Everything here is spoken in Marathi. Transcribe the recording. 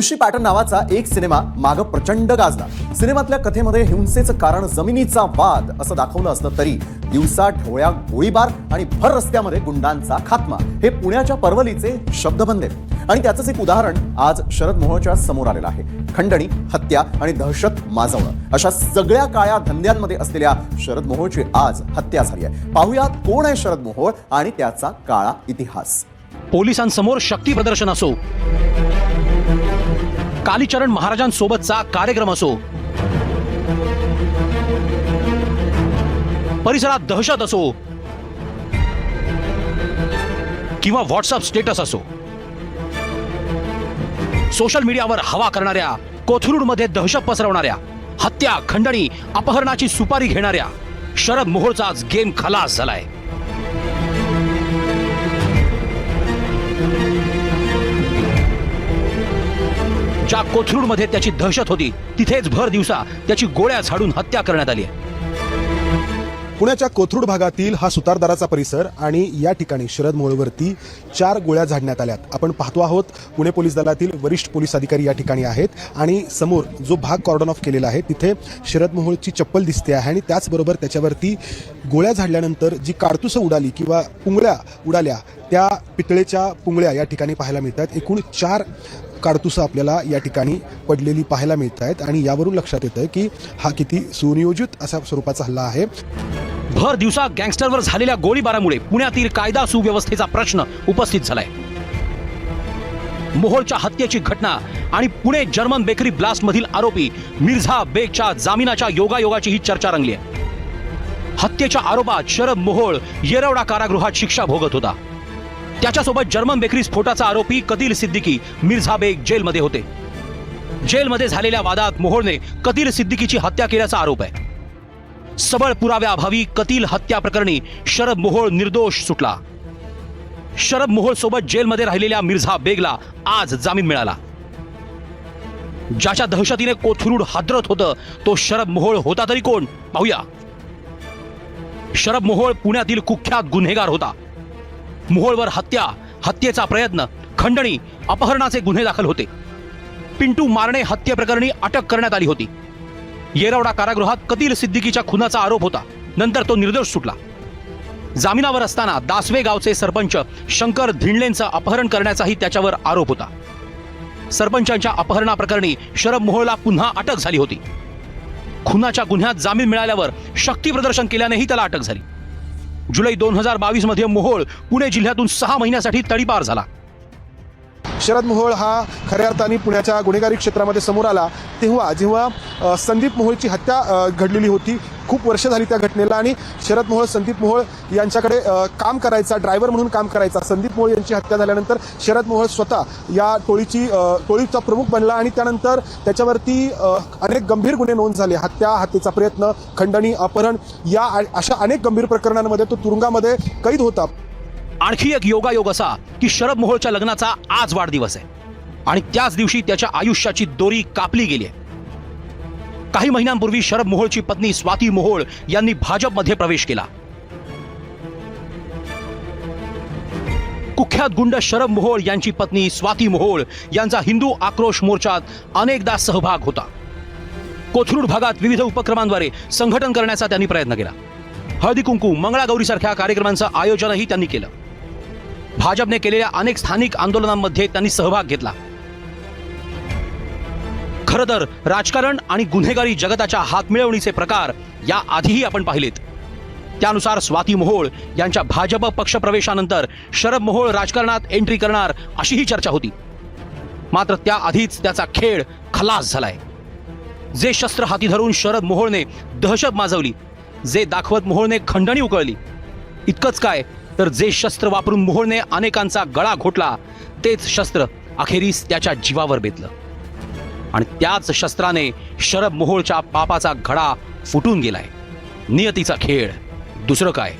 मुळशी पॅटर्न नावाचा एक सिनेमा माग प्रचंड गाजला. सिनेमातल्या कथेमध्ये हिंसेचं कारण जमिनीचा वाद असं दाखवलं असलं तरी दिवसा ढोळ्या गोळीबार आणि भर रस्त्यामध्ये गुंडांचा खात्मा. हे पुण्याच्या परवलीचे शब्द बनले आणि त्याचंच एक उदाहरण आज शरद मोहोळच्या समोर आलेलं आहे. खंडणी हत्या आणि दहशत माजवणं. अशा सगळ्या काळ्या धंद्यांमध्ये असलेल्या शरद मोहोळची आज हत्या झाली आहे. पाहुयात कोण आहे शरद मोहोळ आणि त्याचा काळा इतिहास. पोलिसांसमोर शक्ती प्रदर्शन असो. कालीचरण महाराजांसोबतचा कार्यक्रम असो. परिसरात दहशत असो. किंवा व्हॉट्सअप स्टेटस असो. सोशल मीडियावर हवा करणाऱ्या कोथरूडमध्ये दहशत पसरवणाऱ्या हत्या खंडणी अपहरणाची सुपारी घेणाऱ्या शरद मोहोळचाच गेम खलास झालाय. ज्या कोथरूडमध्ये त्याची दहशत होती तिथेच भर दिवसा त्याची गोळ्या झाडून हत्या करण्यात आली आहे. पुण्याच्या कोथरूड भागातील हा सुतारदाराचा परिसर आणि या ठिकाणी शरद मोळवरती चार गोळ्या झाडण्यात आल्यात. आपण पाहतो आहोत पुणे पोलीस दलातील वरिष्ठ पोलीस अधिकारी या ठिकाणी आहेत आणि समोर जो भाग कॉर्डन ऑफ केलेला आहे तिथे शरद मोहोळची चप्पल दिसते आहे आणि त्याचबरोबर त्याच्यावरती गोळ्या झाडल्यानंतर जी काडतुसं उडाली किंवा पुंगळ्या उडाल्या त्या पितळेच्या पुंगळ्या या ठिकाणी पाहायला मिळतात. एकूण चार काडतुसं आपल्याला या ठिकाणी पडलेली पाहायला मिळत आहेत आणि यावरून लक्षात येतं की हा किती सुनियोजित असा स्वरूपाचा हल्ला आहे. भर दिवसा गँगस्टरवर झालेल्या गोळीबारामुळे पुण्यातील कायदा सुव्यवस्थेचा प्रश्न उपस्थित झालाय. मोहोळच्या हत्येची घटना आणि पुणे जर्मन बेकरी ब्लास्ट मधील आरोपी मिर्झा बेगच्या जामिनाच्या योगायोगाची ही चर्चा रंगली आहे. हत्येच्या आरोपात शरद मोहोळ येरवडा कारागृहात शिक्षा भोगत होता. त्याच्यासोबत जर्मन बेकरी स्फोटाचा आरोपी कतील सिद्दीकी मिर्झा बेग जेलमध्ये होते. जेलमध्ये झालेल्या वादात मोहोळने कतील सिद्दीकीची हत्या केल्याचा आरोप आहे. सबळ पुराव्याअभावी कतील हत्या प्रकरणी शरद मोहोळ निर्दोष सुटला. शरद मोहोळ सोबत जेलमध्ये राहिलेल्या मिर्झा बेगला आज जामीन मिळाला. ज्याच्या दहशतीने कोथरूड हादरत होतं तो शरद मोहोळ होता तरी कोण? पाहूया. शरद मोहोळ पुण्यातील कुख्यात गुन्हेगार होता. मोहोळवर हत्या हत्येचा प्रयत्न खंडणी अपहरणाचे गुन्हे दाखल होते. पिंटू मारणे हत्येप्रकरणी अटक करण्यात आली होती. येरवडा कारागृहात कतील सिद्दीकीच्या खुनाचा आरोप होता. नंतर तो निर्दोष सुटला. जामिनावर असताना दासवे गावचे सरपंच शंकर धिंडलेंचं अपहरण करण्याचाही त्याच्यावर आरोप होता. सरपंचांच्या अपहरणाप्रकरणी शरब मोहोळला पुन्हा अटक झाली होती. खुनाच्या गुन्ह्यात जामीन मिळाल्यावर शक्ती प्रदर्शन केल्यानेही त्याला अटक झाली. जुलै दोन हजार बावीसमध्ये मोहोळ पुणे जिल्ह्यातून सहा महिन्यासाठी तडीपार झाला. शरद मोहोळ हा खऱ्या अर्थाने पुण्याच्या गुन्हेगारी क्षेत्रामध्ये समोर आला. तेव्हा जेव्हा संदीप मोहोळची हत्या घडलेली होती खूप वर्ष झाली त्या घटनेला आणि शरद मोहोळ संदीप मोहोळ यांच्याकडे काम करायचा ड्रायव्हर म्हणून काम करायचा. संदीप मोहोळ यांची हत्या झाल्यानंतर शरद मोहोळ स्वतः या टोळीची टोळीचा प्रमुख बनला आणि त्यानंतर त्याच्यावरती अनेक गंभीर गुन्हे नोंद झाले. हत्या हत्येचा प्रयत्न खंडणी अपहरण या आ- अशा अनेक गंभीर प्रकरणांमध्ये तो तुरुंगामध्ये कैद होता. आणखी एक योगायोग असा की शरद मोहोळच्या लग्नाचा आज वाढदिवस आहे. आणि त्याच दिवशी त्याच्या आयुष्याची दोरी कापली गेली आहे. काही महिन्यांपूर्वी शरद मोहोळची पत्नी स्वाती मोहोळ यांनी भाजपमध्ये प्रवेश केला. कुख्यात गुंड शरद मोहोळ यांची पत्नी स्वाती मोहोळ यांचा हिंदू आक्रोश मोर्चात अनेकदा सहभाग होता. कोथरूड भागात विविध उपक्रमांद्वारे संघटन करण्याचा त्यांनी प्रयत्न केला. हळदी कुंकू मंगळागौरीसारख्या कार्यक्रमांचं आयोजनही त्यांनी केलं. भाजपने केलेल्या अनेक स्थानिक आंदोलनांमध्ये त्यांनी सहभाग घेतला. खरं तर राजकारण आणि गुन्हेगारी जगताच्या हातमिळवणीचे प्रकार या आधीही आपण पाहिलेत. त्यानुसार स्वाती मोहोळ यांच्या भाजप पक्षप्रवेशानंतर शरद मोहोळ राजकारणात एंट्री करणार अशीही चर्चा होती. मात्र त्याआधीच त्याचा खेळ खलास झालाय. जे शस्त्र हाती धरून शरद मोहोळने दहशत माजवली जे दाखवत मोहोळने खंडणी उकळली इतकंच काय तर जे शस्त्र वापरून मोहोळने अनेकांचा गळा घोटला तेच शस्त्र अखेरीस त्याच्या जीवावर बेतलं. आणि त्याच शस्त्राने शरब मोहोळच्या पापाचा घडा फुटून गेलाय. नियतीचा खेळ. दुसरं काय?